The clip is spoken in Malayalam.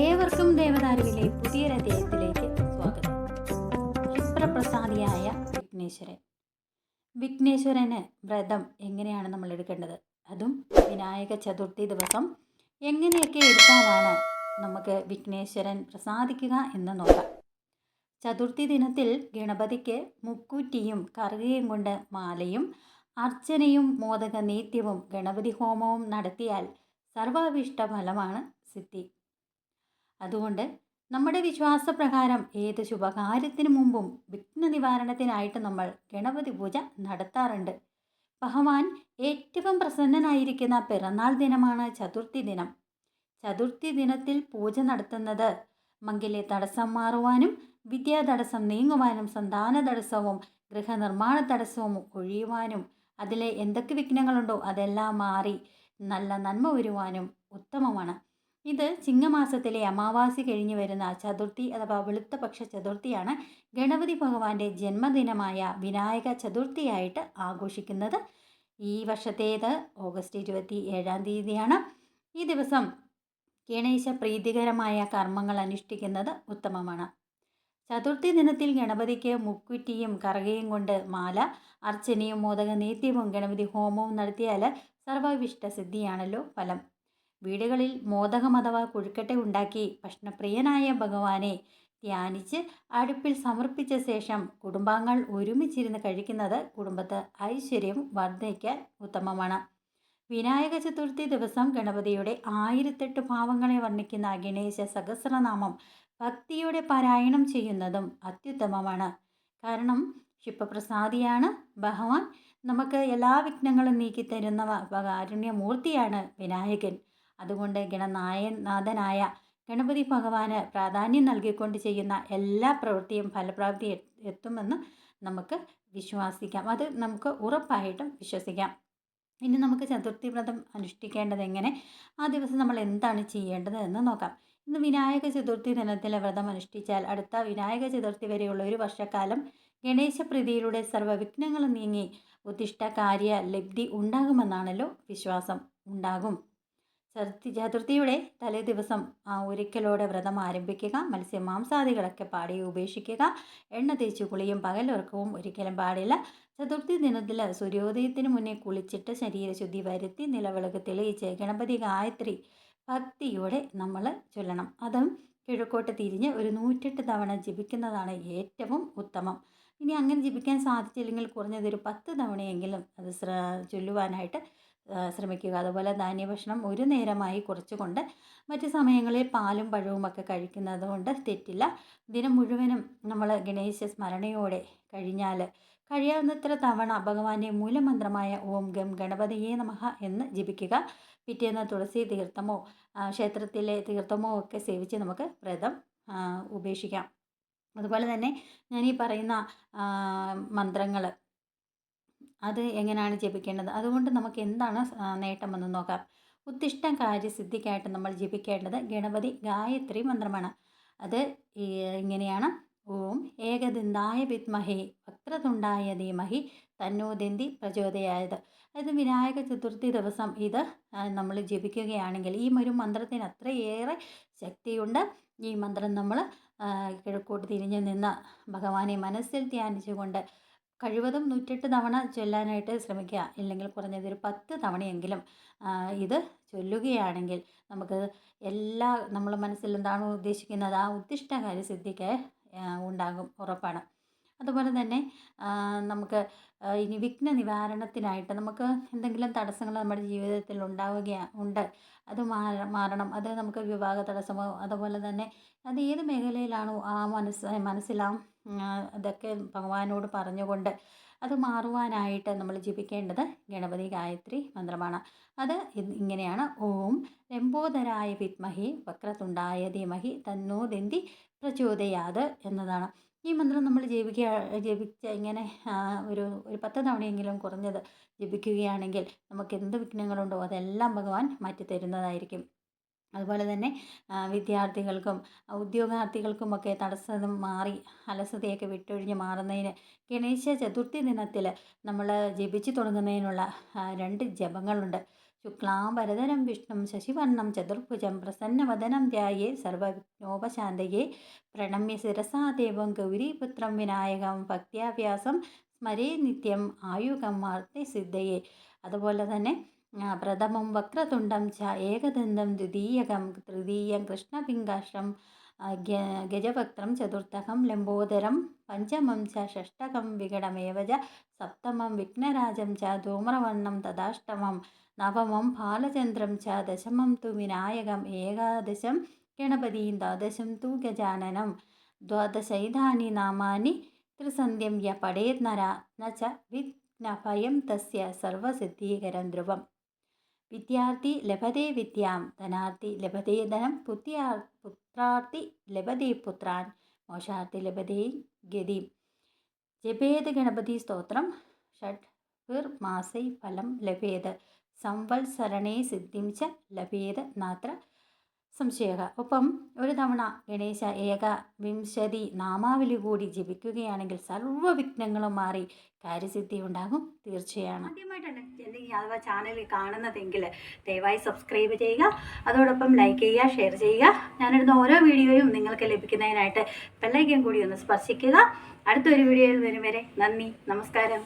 ഏവർക്കും ദേവതാരുവിലെ പുതിയൊരധ്യായത്തിലേക്ക് സ്വാഗതം. ക്ഷിപ്രപ്രസാദിയായ വിഘ്നേശ്വരൻ. വിഘ്നേശ്വരന് വ്രതം എങ്ങനെയാണ് നമ്മൾ എടുക്കേണ്ടത്? അതും വിനായക ചതുർത്ഥി ദിവസം എങ്ങനെയൊക്കെ എടുത്താലാണ് നമുക്ക് വിഘ്നേശ്വരൻ പ്രസാദിക്കുക എന്ന് നോക്കാം. ചതുർത്ഥി ദിനത്തിൽ ഗണപതിക്ക് മുക്കൂറ്റിയും കറുകയും കൊണ്ട് മാലയും അർച്ചനയും മോദക നീത്യവും ഗണപതി ഹോമവും നടത്തിയാൽ സർവാഭിഷ്ട ഫലമാണ് സിദ്ധി. അതുകൊണ്ട് നമ്മുടെ വിശ്വാസപ്രകാരം ഏത് ശുഭകാര്യത്തിനു മുമ്പും വിഘ്ന നിവാരണത്തിനായിട്ട് നമ്മൾ ഗണപതി പൂജ നടത്താറുണ്ട്. ഭഗവാൻ ഏറ്റവും പ്രസന്നനായിരിക്കുന്ന പിറന്നാൾ ദിനമാണ് ചതുർത്ഥി ദിനം. ചതുർത്ഥി ദിനത്തിൽ പൂജ നടത്തുന്നത് മങ്കിലെ തടസ്സം മാറുവാനും വിദ്യാ തടസ്സം നീങ്ങുവാനും സന്താന തടസ്സവും ഗൃഹനിർമ്മാണ തടസ്സവും ഒഴിയുവാനും അതിലെ എന്തൊക്കെ വിഘ്നങ്ങളുണ്ടോ അതെല്ലാം മാറി നല്ല നന്മ വരുവാനും ഉത്തമമാണ്. ഇത് ചിങ്ങമാസത്തിലെ അമാവാസി കഴിഞ്ഞു വരുന്ന ചതുർത്ഥി അഥവാ വെളുത്തപക്ഷ ചതുർത്ഥിയാണ് ഗണപതി ഭഗവാന്റെ ജന്മദിനമായ വിനായക ചതുർത്ഥിയായിട്ട് ആഘോഷിക്കുന്നത്. ഈ വർഷത്തേത് ഓഗസ്റ്റ് ഇരുപത്തി ഏഴാം തീയതിയാണ്. ഈ ദിവസം ഗണേശ പ്രീതികരമായ കർമ്മങ്ങൾ അനുഷ്ഠിക്കുന്നത് ഉത്തമമാണ്. ചതുർത്ഥി ദിനത്തിൽ ഗണപതിക്ക് മുക്കുറ്റിയും കറുകയും കൊണ്ട് മാല അർച്ചനയും മോദക നേത്യവും ഗണപതി ഹോമവും നടത്തിയാൽ സർവവിഷ്ട സിദ്ധിയാണല്ലോ ഫലം. വീടുകളിൽ മോദകം അഥവാ കുഴുക്കട്ട ഉണ്ടാക്കി ഭക്ഷണപ്രിയനായ ഭഗവാനെ ധ്യാനിച്ച് അടുപ്പിൽ സമർപ്പിച്ച ശേഷം കുടുംബാംഗങ്ങൾ ഒരുമിച്ചിരുന്ന് കഴിക്കുന്നത് കുടുംബത്ത് ഐശ്വര്യം വർദ്ധിക്കാൻ ഉത്തമമാണ്. വിനായക ചതുർത്ഥി ദിവസം ഗണപതിയുടെ ആയിരത്തെട്ട് ഭാവങ്ങളെ വർണിക്കുന്ന ഗണേശ സഹസ്രനാമം ഭക്തിയോടെ പാരായണം ചെയ്യുന്നതും അത്യുത്തമമാണ്. കാരണം ശിവപ്രസാദിയാണ് ഭഗവാൻ. നമുക്ക് എല്ലാ വിഘ്നങ്ങളും നീക്കി തരുന്ന കാരുണ്യമൂർത്തിയാണ് വിനായകൻ. അതുകൊണ്ട് ഗണനായ നാഥനായ ഗണപതി ഭഗവാന് പ്രാധാന്യം നൽകിക്കൊണ്ട് ചെയ്യുന്ന എല്ലാ പ്രവൃത്തിയും ഫലപ്രാപ്തി എത്തുമെന്ന് നമുക്ക് വിശ്വസിക്കാം. അത് നമുക്ക് ഉറപ്പായിട്ടും വിശ്വസിക്കാം. ഇനി നമുക്ക് ചതുർത്ഥി വ്രതം അനുഷ്ഠിക്കേണ്ടത് എങ്ങനെ? ആ ദിവസം നമ്മൾ എന്താണ് ചെയ്യേണ്ടത് എന്ന് നോക്കാം. ഇന്ന് വിനായക ചതുർത്ഥി ദിനത്തിലെ വ്രതം അനുഷ്ഠിച്ചാൽ അടുത്ത വിനായക ചതുർത്ഥി വരെയുള്ള ഒരു വർഷക്കാലം ഗണേശ ഗണേശപ്രീതിയിലൂടെ സർവവിഘ്നങ്ങളും നീങ്ങി ഉദ്ദിഷ്ട കാര്യ ലബ്ധി ഉണ്ടാകുമെന്നാണല്ലോ വിശ്വാസം. ഉണ്ടാകും. ചതുർത്ഥി ചതുർത്ഥിയുടെ തലേ ദിവസം ഒരിക്കലോടെ വ്രതം ആരംഭിക്കുക മത്സ്യ മത്സ്യമാംസാദികളൊക്കെ പാടി ഉപേക്ഷിക്കുക എണ്ണ തേച്ച് കുളിയും പകലുറക്കവും ഒരിക്കലും പാടില്ല. ചതുർത്ഥി ദിനത്തിൽ സൂര്യോദയത്തിന് മുന്നേ കുളിച്ചിട്ട് ശരീരശുദ്ധി വരുത്തി നിലവിളക്ക് തെളിയിച്ച് ഗണപതി ഗായത്രി ഭക്തിയോടെ നമ്മൾ ചൊല്ലണം. അതും കിഴക്കോട്ട് തിരിഞ്ഞ് ഒരു നൂറ്റെട്ട് തവണ ജപിക്കുന്നതാണ് ഏറ്റവും ഉത്തമം. ഇനി അങ്ങനെ ജപിക്കാൻ സാധിച്ചില്ലെങ്കിൽ കുറഞ്ഞത് ഒരു പത്ത് തവണയെങ്കിലും അത് ചൊല്ലുവാനായിട്ട് ശ്രമിക്കുക. അതുപോലെ ധാന്യഭക്ഷണം ഒരു നേരമായി കുറച്ചുകൊണ്ട് മറ്റു സമയങ്ങളിൽ പാലും പഴവും ഒക്കെ കഴിക്കുന്നത് കൊണ്ട് തെറ്റില്ല. ദിനം മുഴുവനും നമ്മൾ ഗണേശ സ്മരണയോടെ കഴിഞ്ഞാൽ കഴിയാവുന്നത്ര തവണ ഭഗവാന്റെ മൂലമന്ത്രമായ ഓം ഗം ഗണപതിയെ നമഹ എന്ന് ജപിക്കുക. പിറ്റേന്ന് തുളസി തീർത്ഥമോ ക്ഷേത്രത്തിലെ തീർത്ഥമോ ഒക്കെ സേവിച്ച് നമുക്ക് വ്രതം ഉപേക്ഷിക്കാം. അതുപോലെ തന്നെ ഞാൻ ഈ പറയുന്ന മന്ത്രങ്ങൾ അത് എങ്ങനെയാണ് ജപിക്കേണ്ടത്? അതുകൊണ്ട് നമുക്ക് എന്താണ് നേട്ടമെന്ന് നോക്കാം. ഉത്തിഷ്ട കാര്യസിദ്ധിക്കായിട്ട് നമ്മൾ ജപിക്കേണ്ടത് ഗണപതി ഗായത്രി മന്ത്രമാണ്. അത് ഇങ്ങനെയാണ്. ഓം ഏകദിന്തായ വിദ്മഹേ വക്രതുണ്ടായ ധീമഹി തന്നോദന്തി പ്രചോദയായത്. അതായത് വിനായക ചതുർത്ഥി ദിവസം ഇത് നമ്മൾ ജപിക്കുകയാണെങ്കിൽ ഈ ഒരു മന്ത്രത്തിന് അത്രയേറെ ശക്തിയുണ്ട്. ഈ മന്ത്രം നമ്മൾ കിഴക്കോട്ട് തിരിഞ്ഞു നിന്ന് ഭഗവാനെ മനസ്സിൽ ധ്യാനിച്ചുകൊണ്ട് കഴിവതും നൂറ്റെട്ട് തവണ ചൊല്ലാനായിട്ട് ശ്രമിക്കുക. ഇല്ലെങ്കിൽ കുറഞ്ഞത് ഒരു പത്ത് തവണയെങ്കിലും ഇത് ചൊല്ലുകയാണെങ്കിൽ നമുക്ക് എല്ലാ നമ്മൾ മനസ്സിൽ എന്താണോ ഉദ്ദേശിക്കുന്നത്? ആ ഉദ്ദിഷ്ട സിദ്ധിക്ക് ഉണ്ടാകും ഉറപ്പാണ്. അതുപോലെ തന്നെ നമുക്ക് ഇനി വിഘ്ന നിവാരണത്തിനായിട്ട് നമുക്ക് എന്തെങ്കിലും തടസ്സങ്ങൾ നമ്മുടെ ജീവിതത്തിൽ ഉണ്ടാവുക ഉണ്ട്. അത് മാറണം. അത് നമുക്ക് വിവാഹ തടസ്സമോ അതുപോലെ തന്നെ അത് ഏത് മേഖലയിലാണോ ആ മനസ്സ് മനസ്സിലാം അതൊക്കെ ഭഗവാനോട് പറഞ്ഞുകൊണ്ട് അത് മാറുവാനായിട്ട് നമ്മൾ ജപിക്കേണ്ടത് ഗണപതി ഗായത്രി മന്ത്രമാണ്. അത് ഇങ്ങനെയാണ്. ഓം രംബോധരായ വിത്മഹി വക്രതുണ്ടായ ധീമഹി തന്നോ ദന്തി പ്രചോദയാത് എന്നതാണ്. ഈ മന്ത്രം നമ്മൾ ജപിക്കുക ജപിച്ച ഇങ്ങനെ ഒരു ഒരു പത്ത് തവണയെങ്കിലും കുറഞ്ഞത് ജപിക്കുകയാണെങ്കിൽ നമുക്ക് എന്ത് വിഘ്നങ്ങളുണ്ടോ അതെല്ലാം ഭഗവാൻ മാറ്റി തരുന്നതായിരിക്കും അതുപോലെ തന്നെ വിദ്യാർത്ഥികൾക്കും ഉദ്യോഗാർത്ഥികൾക്കുമൊക്കെ തടസ്സം മാറി അലസതയൊക്കെ വിട്ടൊഴിഞ്ഞ് മാറുന്നതിന് ഗണേശ ചതുർത്ഥി ദിനത്തിൽ നമ്മൾ ജപിച്ചു തുടങ്ങുന്നതിനുള്ള രണ്ട് ജപങ്ങളുണ്ട്. ശുക്ലാംബരധരം വിഷ്ണും ശശിവർണം ചതുർഭുജം പ്രസന്നവദനം ധ്യായേ സർവവിഘ്നോപശാന്തയെ. പ്രണമ്യ ശിരസാ ദേവം ഗൗരീപുത്രം വിനായകം ഭക്ത്യാഭ്യാസം സ്മരേ നിത്യം ആയുഗം വാർത്തസിദ്ധയെ അതുപോലെ തന്നെ പ്രഥമം വക്രതുണ്ടം ച ഏകദന്തം ദ്വിതീയകം തൃതീയം കൃഷ്ണപിംഗാഷ്ടം ഗ- ഗജവക്ത്രം ചതുർത്ഥകം ലംബോദരം പഞ്ചമം ച ഷഷ്ടകം വികടമേവ ച സപ്തമം വിഘ്നരാജം ച ധൂമ്രവർണം തഥാഷ്ടമം നവമം ബാലചന്ദ്രം ച ദശമം തു വിനായകം ഏകാദശം ഗണപതിയും ദ്വാദശം തു ഗജാനനം ദ്വാദശൈതാനി നാമാനി ത്രിസന്ധ്യം യ പടേത് നര ന ച വിഘ്നഭയം തസ്യ സർവസിദ്ധീകരം ധ്രുവം വിദ്യാർത്ഥി ലഭതേ വിദ്യാം ധനാർത്ഥി ലഭതേ ധനം പുത്യാർ പുത്രാർത്ഥി ലഭതേ പുത്രാൻ മോശാർത്ഥി ലഭതേ ഗതി. ജപേത് ഗണപതി സ്തോത്രം ഷഡ് മാസൈ ഫലം ലഭേത് സംവത്സരണേ സിദ്ധിം ച ലഭേത് നാത്ര സംശയ ഒപ്പം ഒരു തവണ ഗണേശ ഏക വിംശതി നാമാവലി കൂടി ജപിക്കുകയാണെങ്കിൽ സർവവിഘ്നങ്ങളും മാറി കാര്യസിദ്ധി ഉണ്ടാകും തീർച്ചയാണ്. ആദ്യമായിട്ടാണ് അഥവാ ചാനൽ കാണുന്നതെങ്കിൽ ദയവായി സബ്സ്ക്രൈബ് ചെയ്യുക. അതോടൊപ്പം ലൈക്ക് ചെയ്യുക ഷെയർ ചെയ്യുക. ഞാനിടുന്ന ഓരോ വീഡിയോയും നിങ്ങൾക്ക് ലഭിക്കുന്നതിനായിട്ട് ബെല്ലൈക്കൻ കൂടി ഒന്ന് സ്പർശിക്കുക. അടുത്തൊരു വീഡിയോയിൽ വരും വരെ നന്ദി നമസ്കാരം.